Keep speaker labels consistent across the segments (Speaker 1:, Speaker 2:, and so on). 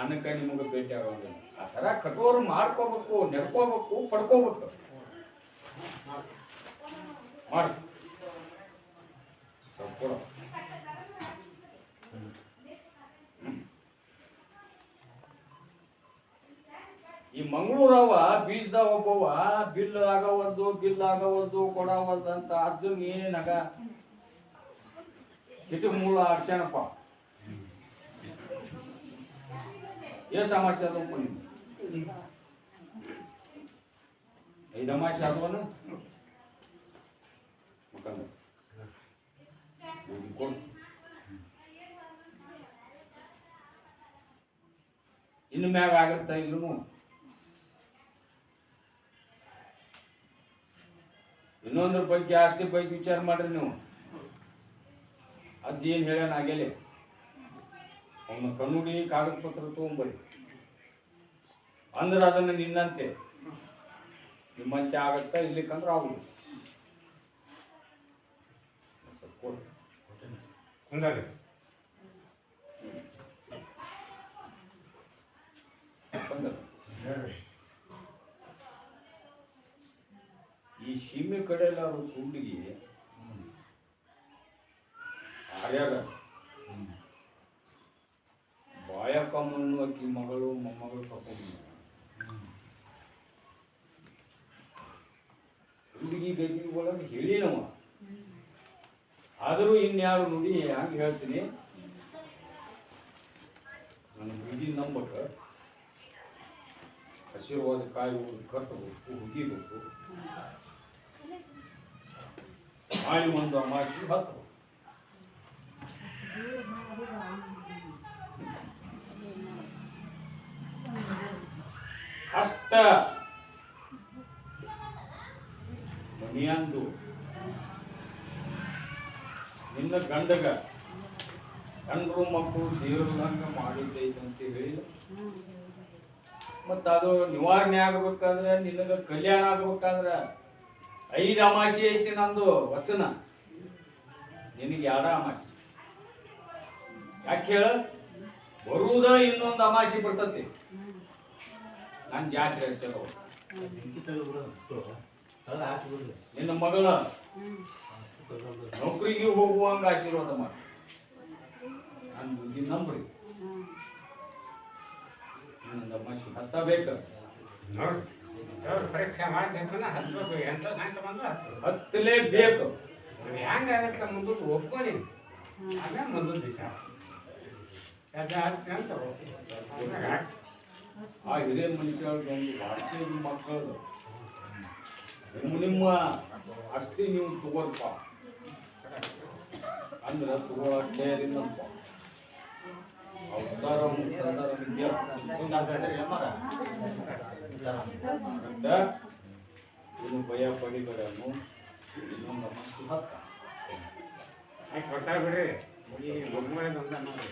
Speaker 1: ಅನ್ನಕ್ಕೆ ನಿಮಗೆ ಭೇಟಿ ಆಗೋದಿಲ್ಲ. ಆ ಥರ ಕಠೋರ ಮಾಡ್ಕೋಬೇಕು ನೆಡ್ಕೋಬೇಕು ಪಡ್ಕೋಬೇಕು. ಮಾಡಿ. ಈ ಮಂಗಳೂರವ ಬೀಜದ ಒಬ್ಬವ ಬಿಲ್ ಆಗವದ್ದು ಬಿಲ್ ಆಗವದ್ದು ಕೊಡವದ್ದು ಅಂತ ಅದನ್ನ ಏನಾಗ ಚಿಟಿ ಮೂಲ ಆಡ್ಸ್ಯಾನಪ್ಪ. ಏ ಸಮಸ್ಯೆ ಅದಪ್ಪ ನಿಮ್ಗೆ ಐದು ಅಮಾಸೆ ಆದವನು ಮುಖಂಡ ಕೊಡು ಇನ್ನು ಮ್ಯಾಗ ಆಗತ್ತ ಇಲ್ಲೂ ಇನ್ನೊಂದ್ರ ಬಗ್ಗೆ ಆಸ್ತಿ ಬಗ್ಗೆ ವಿಚಾರ ಮಾಡ್ರಿ ನೀವು ಅದೇನು ಹೇಳ್ಯಾನ ಆಗೇಲೆ ಅವನ ಕಣ್ಣುಡಿ ಕಾಗದ ಪತ್ರ ತೊಗೊಂಬರಿ. ಅಂದ್ರೆ ಅದನ್ನು ನಿನ್ನಂತೆ. ನಿಮ್ಮಂತೆ ಆಗತ್ತಾ ಇರ್ಲಿಕ್ಕಂದ್ರೆ ಆಗುದು.
Speaker 2: ಹಂಗಾಗಿ.
Speaker 1: ಈ ಸೀಮೆ ಕಡೆ ಎಲ್ಲ ಅವ್ರ ಹುಡುಗಿ ಆರ್ಯಾಗ ಬಾಯಕಮ್ಮನ್ನು ಆಕಿ ಮಗಳು, ಮೊಮ್ಮಗಳು ಕರ್ಕೊಂಡು ಹುಡುಗಿ ಬೇಬಿ ಒಳಗೆ ಹೇಳಿನವ ಆದರೂ ಇನ್ಯಾರು ನುಡಿ ಹಂಗೆ ಹೇಳ್ತೀನಿ. ನನ್ನ ಹುಡುಗಿ ನಂಬಕ ಆಶೀರ್ವಾದ ಕಾಯಿ ಕಟ್ಟಬೇಕು ಹುಗಿಬೇಕು ಮಾಡಿ ಒಂದು ಅಮಾಸಿ ಹತ್ತು. ಅಷ್ಟ. ಮನಿಯಂದು. ನಿನ್ನ ಗಂಡಗ. ಗಂಡರು ಮಕ್ಕಳು ಸೇರದಂಗ ಮಾಡಿದ್ದೈತೆ ಅಂತ ಹೇಳಿದ ಮತ್ತು ಅದು ನಿವಾರಣೆ ಆಗ್ಬೇಕಾದ್ರೆ ನಿನಗೆ ಕಲ್ಯಾಣ ಆಗ್ಬೇಕಾದ್ರೆ ಐದು ಅಮಾಸೆ ಐತಿ ನಂದು ವಚನ. ನಿನಗೆ ಯಾರ ಅಮಾಸೆ? ಯಾಕೆ ಹೇಳ? ಬರುವುದ ಇನ್ನೊಂದು ಅಮಾಸೆ ಬರ್ತತಿ. ನನ್ನ ಜಾತ್ರೆ ಚಲೋ ನಿನ್ನ ಮಗಳ. ನೌಕರಿಗೆ ಹೋಗುವ ಆಶೀರ್ವಾದ ಮಾಡಿ. ನಾನು ಬುದ್ಧಿ ನಂಬ್ರಿ. ನನ್ನ ಅಮಾಸೆ ಹತ್ತ ಬೇಕು
Speaker 2: ನೋಡಿ ಅವ್ರು ಪರೀಕ್ಷೆ ಮಾಡ್ಬೇಕು ಹತ್ಬೇಕು ಎಂತ ಸಂತ ಬಂದು ಹತ್ತು.
Speaker 1: ಹತ್ತಲೇಬೇಕು
Speaker 2: ಹೆಂಗೆ ಆಗತ್ತೆ ಮುಂದಕ್ಕೆ ಒಪ್ಕೊಳ್ಳಿ ಆಮೇಲೆ ಮುಂದಕ್ಕೆ ಅಂತ ಆಮೇಲೆ
Speaker 1: ಆ ಹಿರಿಯ ಮನುಷ್ಯರಿಗೆ ಒಂದು ವಾರ್ತೆ ಮಕ್ಕಳು ನಿಮ್ಮ ನಿಮ್ಮ ಅಷ್ಟೇ ನೀವು ತಗೋಲ್ಪ ಅಂದ್ರೆ ತಗೊಳಕ್ ತಯಾರಿಲ್ಲಪ್ಪ ಅವತಾರ ಮುಖಾಂತರ ವಿದ್ಯಾ ಅಂತ ಇದು ಭಯ ಪಡಿಗಳನ್ನು ಇನ್ನೊಂದು ಮನಸ್ಸು ಹತ್ತ
Speaker 2: ಆಯ್ತು ಕೊಟ್ಟ ಬಿಡ್ರಿ ಈ ಒಗ್ಗಡೆ ಬಂದ ನೋಡಿ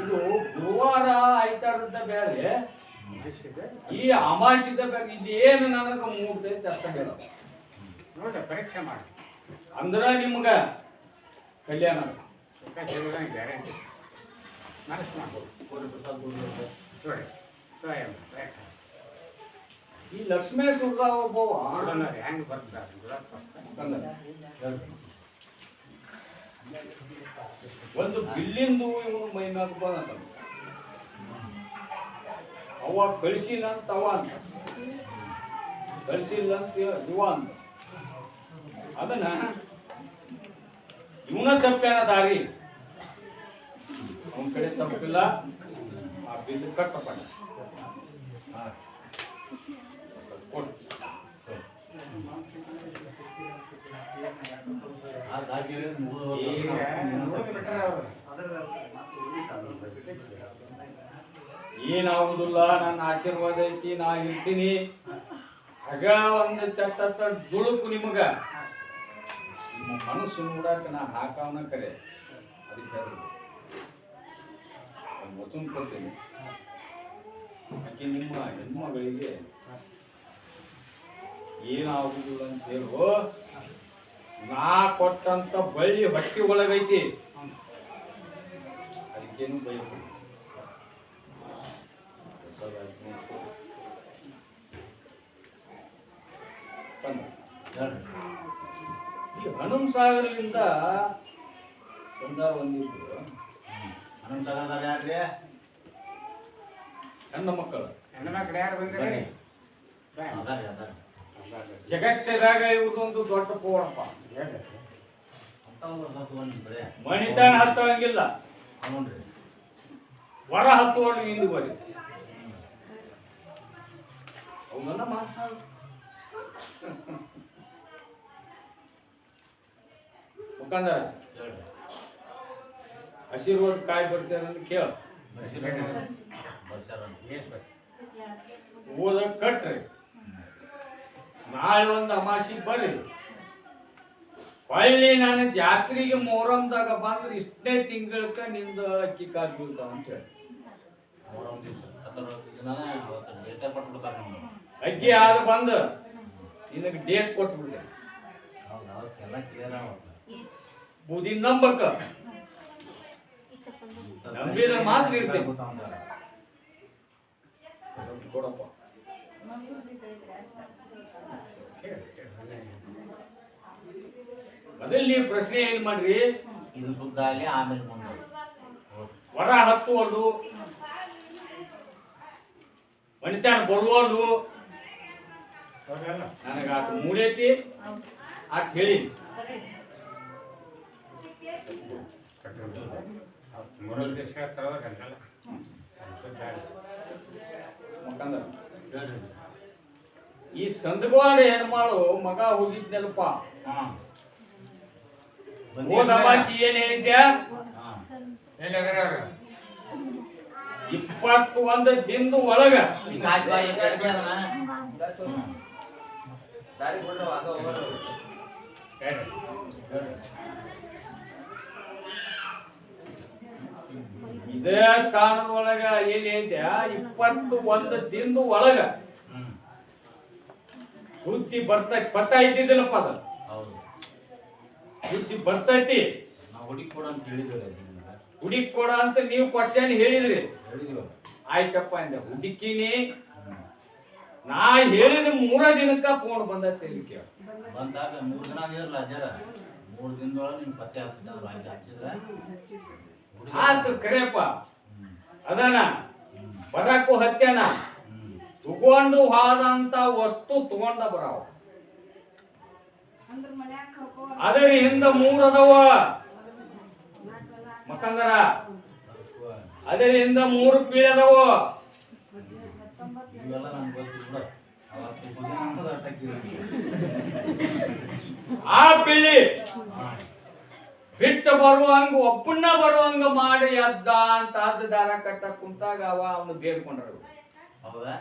Speaker 1: ಇದು ಗುರುವಾರ ಐತಾರಂತ ಬೇರೆ. ಈ ಅಮಾಸಿದ ಬೇರೆ ಏನು ನನಗೆ ಮೂಡ್ತೈತೆ ಅಷ್ಟ ಹೇಳ
Speaker 2: ನೋಡ್ರಿ ಪರೀಕ್ಷೆ ಮಾಡಿ.
Speaker 1: ಅಂದ್ರ ನಿಮ್ಗ ಕಲ್ಯಾಣ.
Speaker 2: ಗ್ಯಾರಂಟಿ ಮನಸ್ಸು ಮಾಡ್ಬೋದು. ನೋಡಿ
Speaker 1: ಈ ಲಕ್ಷ್ಮೇಶ್ವರ ಒಬ್ಬವ.
Speaker 2: ಹೆಂಗೆ ಬರ್ತಾರೆ
Speaker 1: ಒಂದು ಬಿಲ್ಲಿಂದು ಇವನು ಮೈ ಮ್ಯಾಗ ಬಂದ ಅವ ಕಳಿಸಿಲ್ಲ ಅಂತ ಅವ ಅಂತ. ಕಳಿಸಿಲ್ಲ ಅಂತ ಇವ ಅಂತ. ಅದನ್ನ ಇವನ ತಪ್ಪೇನ ದಾರಿ? ಅವನ ಕಡೆ ತಪ್ಪಿಲ್ಲ. ಆ ಬಿಲ್ ಕಟ್ಟಪ್ಪ
Speaker 2: ಕೊಟ್ಟು
Speaker 1: ಏನಾಗುದಿಲ್ಲ ನನ್ನ ಆಶೀರ್ವಾದ ಐತಿ ನಾ ಇರ್ತೀನಿ. ಹಗ ಒಂದು ತತ್ತ ಜುಳುಕು ನಿಮಗ. ನಿಮ್ಮ ಮನಸ್ಸು ನೋಡಾಕ ನಾ ಹಾಕವನ ಕರೆ. ಅದಕ್ಕೆ ವಚನ ಕೊಡ್ತೀನಿ. ಆಕೆ ನಿಮ್ಮ ಹೆಣ್ಮಗಳಿಗೆ ಏನಾಗುದಿಲ್ಲ ಅಂತ ಹೇಳು. ನಾ ಕೊಟ್ಟಂತ ಬಳ್ಳಿ ಹೊಟ್ಟಿ ಒಳಗೈತಿ. ಅದಕ್ಕೇನು ಬೈಕು ಈ ಹನುಮ ಸಾಗರದಿಂದ ಒಂದ ಒಂದಿದ್ರು ಹೆಣ್ಣು ಮಕ್ಕಳು.
Speaker 2: ಹೆಣ್ಮಕ್ಳು ಯಾರು ಬಂದಿರಿ?
Speaker 1: ಜಗತ್ತಿದಾಗ ಇವ್ರದೊಂದು ದೊಡ್ಡ ಪೋರಪ್ಪ ಮಣಿತಾನ ಹತ್ತಂಗಿಲ್ಲ. ಹೊರ ಹತ್ತುವಲ್ಲಿ ಹಿಂದೆ ಬರಿ ಅವನ್ನ ಮಾತಾಡ ಮುಖಂದರ ಆಶೀರ್ವಾದ ಕಾಯಿ ಬರ್ಸ್ಯಾರ ಅಂತ ಕೇಳ. ಓದ ಕಟ್ರಿ. ನಾಳೆ ಒಂದು ಅಮಾಸಿ ಬರ್ರಿ ಹೊಳ್ಳಿ ನಾನು ಜಾತ್ರೆಗೆ ಮೊಹರಂದಾಗ ಬಂದ್ರೆ ಇಷ್ಟೇ ತಿಂಗಳಕ್ಕ ನಿಂದ ಅಕ್ಕಿ ಕಾಲು ಬೀಳ್ತಾವ ಅಂತ ಹೇಳಿ. ಅಕ್ಕಿ ಆದ ಬಂದ ನಿನಗೆ ಡೇಟ್ ಕೊಟ್ಬಿಡ್ದೆ ಬುದಿ ನಂಬಕ್ಕ ನಂಬಿದ್ರೆ ಮಾತ್ರ ಇರ್ತೀನಿ. ಕೊಡಪ್ಪ. ಮೊದಲು ನೀವು ಪ್ರಶ್ನೆ ಏನ್ ಮಾಡ್ರಿ?
Speaker 3: ಇದು ಶುದ್ಧ ಆಗಿ ಆಮೇಲೆ ಮುಂದೆ.
Speaker 1: ಹೊರ ಹತ್ತುವುದು ಮಣಿತಾಣ ಬರುವುದು
Speaker 2: ನನಗ
Speaker 1: ನನಗೆ ಆತ ಮೂಡೈತಿ ಆತ ಹೇಳಿ.
Speaker 2: ಮೂರು ದಿವಸ ಮುಖಾಂತರ
Speaker 1: ಮುಖಂದ್ರ ಈ ಸಂದಗೋಳ ಹೆಣ್ಮಾಳು ಮಗ ಹೋಗಿದ್ನಲ್ಪ
Speaker 3: ಹಾಂ.
Speaker 1: ಹೋದ ಅಮಾಸಿ ಏನ್ ಹೇಳಿದ್ಯಾ? ಇಪ್ಪತ್ತು ಒಂದು ದಿನದ ಒಳಗ? ಇದೇ ಸ್ಥಾನದೊಳಗ ಏನ್ ಹೇಳಿದ್ಯಾ? ಇಪ್ಪತ್ತು ಒಂದು ದಿನದ ಒಳಗ.
Speaker 3: ಹ್ಮ್.
Speaker 1: ಬರ್ತೈತಿ ಪತ್ತ ಬರ್ತಾ ಇದ್ದಿದ್ದಿಲ್ಲಪ್ಪ ಅದ
Speaker 3: ಹೌದು
Speaker 1: ಬರ್ತಾ ಬರ್ತೈತಿ
Speaker 3: ನಾವು ಹುಡುಗಿ ಕೊಡು ಅಂತ ಹೇಳಿದ್ರೆ ಹುಡುಕಿ
Speaker 1: ಹುಡುಕ್ ಕೊಡ ಅಂತ ನೀವು ಕ್ವಶನ್ ಹೇಳಿದ್ರಿ
Speaker 3: ಹೇಳಿದ್ವಿ
Speaker 1: ಆಯ್ತಪ್ಪ ಅಂದೆ ಹುಡುಕಿನಿ. ನಾ ಹೇಳಿದ ಮೂರ ದಿನಕ್ಕ ಫೋನ್ ಬಂದೈತೆ ಇಲ್ಲಿ ಕೇಳ
Speaker 3: ಬಂದಾಗ ಮೂರು ದಿನ ಆಗಿರಲ್ಲ ಅಜ್ಜರ ಮೂರು ದಿನದೊಳಗೆ ನಿಮ್ಗೆ ಪತ್ತೆ ಆಗ್ತದ ಆಯ್ತು ಹಚ್ಚಿದ್ರೆ
Speaker 1: ಆತು ಕರೆಯಪ್ಪ. ಅದಾನ
Speaker 3: ಹ್ಮ್.
Speaker 1: ಬರಕ್ಕೂ ಹತ್ಯಾನ. ತಗೊಂಡು ಹೋದಂತ ವಸ್ತು ತಗೊಂಡ ಬರಾವ. ಅದರ ಹಿಂದ ಮೂರ್ ಅದಾವ ಮಕ್ಕಂದರ ಅದರ ಹಿಂದ ಮೂರು ಪೀಳಿ ಅದಾವ ಆ ಪೀಳಿ ಬಿಟ್ಟು ಬರುವಂಗ ಒಬ್ಬನ್ನ ಬರುವಂಗ ಮಾಡಿ ಅದ್ದ ಅಂತ ಅದ್ದ ದಾರ ಕಟ್ಟ ಕುಂತಾಗ ಅವ ಅವನು ಬೇಡ್ಕೊಂಡ್ರು.
Speaker 3: ಹೌದಾ?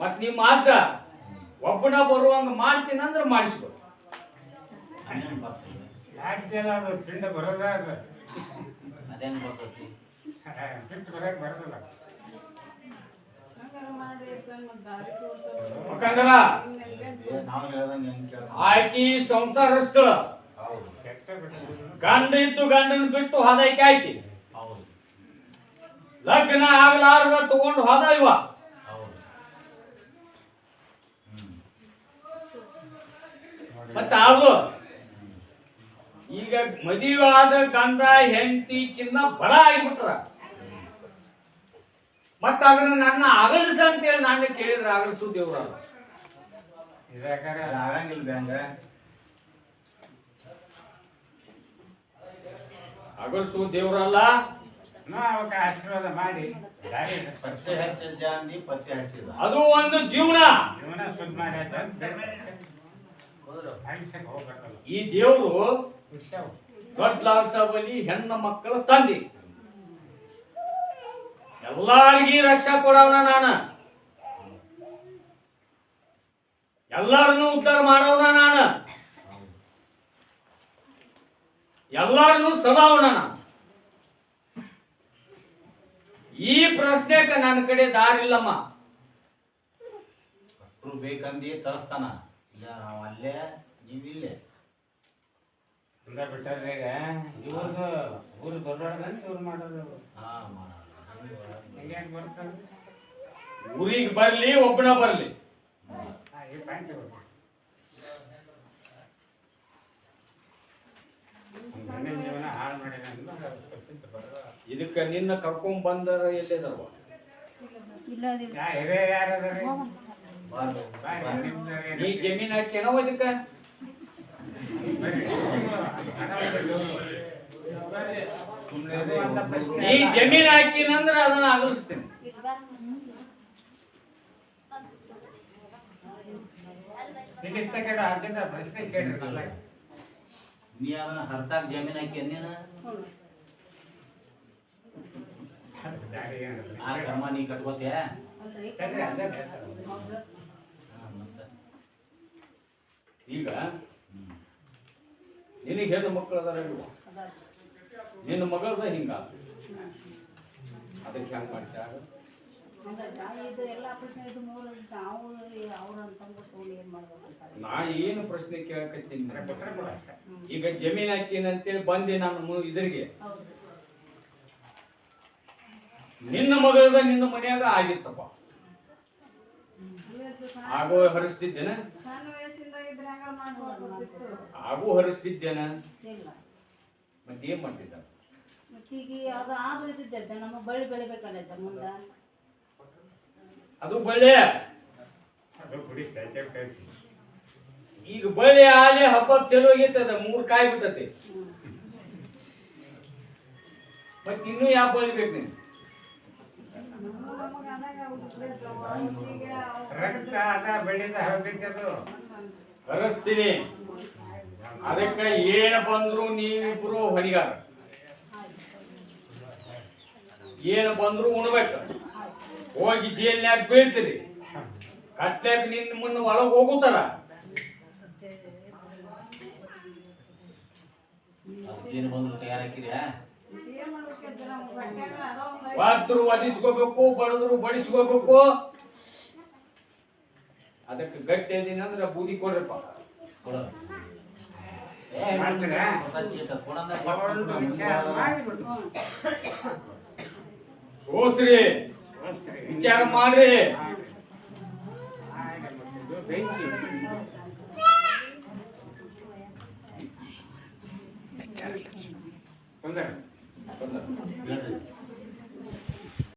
Speaker 1: ಮತ್ ನಿಮ್ಮ ಮಾತ ಒಬ್ಬನ ಬರುವಂಗ ಮಾಡ್ತೀನಿ ಅಂದ್ರೆ ಮಾಡಿಸ್ಕೊ.
Speaker 2: ಪಿಂಡ ಬರೋದ ಅದು.
Speaker 3: ಅದೇನು ಬರ್ತೈತಿ
Speaker 2: ಬರೋಕೆ ಬರೋದಿಲ್ಲ.
Speaker 1: ಆಕಿ ಸಂಸಾರಸ್ಥಳ. ಗಂಡ ಇದ್ದು ಗಂಡನ ಬಿಟ್ಟು ಹೋದೈಕೆ ಆಕಿ
Speaker 3: ಹೌದು.
Speaker 1: ಲಗ್ನ ಆಗ್ಲಾರ್ದ ತಗೊಂಡು ಹೋದ ಇವ
Speaker 3: ಹೌದು ಹ್ಮ್
Speaker 1: ಮತ್ತ ಆಗು ಈಗ ಮದುವೆಯಾದ ಗಂಡ ಹೆಂಡತಿಕಿನ್ನ ಬಡ ಆಗಿಬಿಟ್ರ. ಮತ್ತ ಅದನ್ನ ನನ್ನ ಅಗಲಿಸ ಅಂತೇಳಿ ನಾನು ಕೇಳಿದ್ರೆ ಅಗಲಿಸು ದೇವ್ರ.
Speaker 2: ಇದಾಗಾರ
Speaker 3: ಅದು ಆಗಂಗಿಲ್ಲ ಬ್ಯಾಂಗ.
Speaker 1: ಅಗಲಿಸು ದೇವ್ರಲ್ಲ
Speaker 2: ಆಶೀರ್ವಾದ ಮಾಡಿ. ದಾರಿ
Speaker 3: ಪತ್ತೆ ಹಚ್ಚಿದ ಅಂದಿ ಪತ್ತೆ ಹಚ್ಚಿದ.
Speaker 1: ಅದು ಒಂದು ಜೀವನ.
Speaker 2: ಜೀವನ
Speaker 1: ಈ ದೇವರು ದೊಡ್ಡ ಲಾಲ್ ಬಲಿ ಹೆಣ್ಣ ಮಕ್ಕಳ ತಂದೆ. ಎಲ್ಲಾರ್ಗಿ ರಕ್ಷಾ ಕೊಡವನ ನಾನು. ಎಲ್ಲಾರನ್ನು ಉದ್ಧಾರ ಮಾಡವನ ನಾನು. ಎಲ್ಲಾರನ್ನು ಸದಾವನ ನಾನು. ಈ ಪ್ರಶ್ನೆಕ ನನ್ನ ಕಡೆ ದಾರಿಲ್ಲಮ್ಮ.
Speaker 3: ಬೇಕಂದಿ ತರಿಸ್ತಾನ. ಇಲ್ಲ ನಾವು ಅಲ್ಲೇ ನೀವು ಇಲ್ಲೇ.
Speaker 2: ಬಿಟ್ಟರೆ ಈಗ ಇವ್ರದ್ದು ಊರು ದೊಡ್ಡದಂತ ಇವ್ರು ಮಾಡೋದು.
Speaker 3: ಹಾಂ
Speaker 2: ಬರ್ತಾರೆ
Speaker 1: ಊರಿಗೆ ಬರಲಿ ಒಬ್ಬನ ಬರಲಿ.
Speaker 2: ಪ್ಯಾಂಟ್ ಜೀವನ ಹಾಳು ಮಾಡಿದ
Speaker 1: ಇದಕ್ಕೆ ನಿನ್ನ ಕರ್ಕೊಂಡ್ ಬಂದರ ಎಲ್ಲಿದಾರವ
Speaker 2: ಯಾ ಹಿರಿಯ ಯಾರು
Speaker 1: ನೀ ಜಮೀನ್ ಹಾಕ್ಯನವ ಇದಕ್ಕ ನೀ
Speaker 2: ಅಲ್ಲ.
Speaker 1: ಜಮೀನ್ ಹಾಕಿನಂದ್ರ ಅದನ್ನ ಅಗಲಿಸ್ತೇನೆ
Speaker 2: ಪ್ರಶ್ನೆ ಕೇಳ್ರಿ
Speaker 3: ನೀ ಅದನ್ನ ಹರ್ಸಾಕ್ ಜಮೀನ್ ಹಾಕಿ ನೀನು. ಆ ನೀ ಕಟ್ಕೋತೀಯ.
Speaker 1: ಈಗ. ನಿನಗೆ ಹೆಣ್ಣು ಮಕ್ಕಳು ಅದಾರ ಹೇಳುವ ನಿನ್ನ ಮಗಳದ ಹಿಂಗ ಅದಕ್ಕೆ ಹೆಂಗ್ ಮಾಡ್ತಾರ
Speaker 4: ಇದು ಎಲ್ಲ ಪ್ರಶ್ನೆ ಇದು ಮೂರು ನಾವು ಅವ್ರು ಅಂತಂದ್ಬಿಟ್ಟು ಏನ್ ಮಾಡ್ಬೇಕಂತಾರೆ
Speaker 1: ನಾ ಏನು ಪ್ರಶ್ನೆ ಕೇಳಕತ್ತೀನಿ. ಈಗ ಜಮೀನ್ ಹಾಕಿನಂತೇಳಿ ಬಂದೆ ನಾನು ಇದ್ರಿಗೆ
Speaker 4: ಹೌದು
Speaker 1: ನಿನ್ನ ಮಗಳದ ನಿನ್ನ ಮನೆಯಾಗ ಆಗಿತ್ತಪ್ಪ. ಆಗೋ ಹರಿಸ್ತಿದ್ದೇನ. ಆಗೋ ಹರಿಸ್ತಿದ್ದೇನ.
Speaker 4: ಇಲ್ಲ.
Speaker 1: ಮತ್ತೆ ಏನ್ ಮಾಡ್ತಿದ್ದ
Speaker 4: ಅದು ಆದು ಇದ್ದಿದ್ದೆ ನಮ್ಮ ಬಳ್ಳಿ.
Speaker 1: ಈಗ ಬಳ್ಳಿ ಆಲಿ ಹಬ್ಬ ಚಲೋ ಆಗಿತ್ತದ ಮೂರು ಕಾಯಿ ಬಿಟ್ಟತಿ. ಮತ್ ಇನ್ನೂ ಯಾವ ಬಳ್ಳಿ ಬೇಕು ನೀನು
Speaker 2: ರಕ್ತ ಅದ ಬೆಳ್ಳಿದ ಹೋಗಿದ್ದದು
Speaker 1: ಹರಿಸ್ತೀನಿ. ಅದಕ್ಕೆ ಏನು ಬಂದ್ರು ನೀವಿಬ್ರು ಹೊಡಿಗಾರ ಏನು ಬಂದ್ರು ಉಣ್ಬೇಕು. ಹೋಗಿ ಜೇಲ್ನ್ಯಾಗ ಬೀಳ್ತೀರಿ. ಕಟ್ಲಾಕ ನಿನ್ನ ಮುನ್ನ ಒಳಗೆ ಹೋಗುತ್ತಾರ.
Speaker 3: ಏನು ಬಂದ್ರು ತಯಾರು ಹಾಕಿದ್ಯಾ
Speaker 4: ಏನ್ ಮಾಡ್ಬೇಕಜ್ಜ ನಮ್ಗ್ ಹೊಟ್ಯಾಗ ಅದೋ ಒಂದ್ ಐದು-
Speaker 1: ವಾದ್ರು ಒದಿಸ್ಕೋಬೇಕು ಬಡದ್ರು ಬಡಿಸ್ಕೋಬೇಕು. ಅದಕ್ಕೆ ಗಟ್ಟಿ ಅದೀನಿ ಅಂದ್ರೆ ಬೂದಿ ಕೊಡ್ರಪ್ಪ.
Speaker 2: ಒಂದು ವಿಚಾರ
Speaker 1: ಮಾಡ್ರಿ.
Speaker 2: ಬೆಂಕಿ 真
Speaker 1: 的，
Speaker 3: 真 not.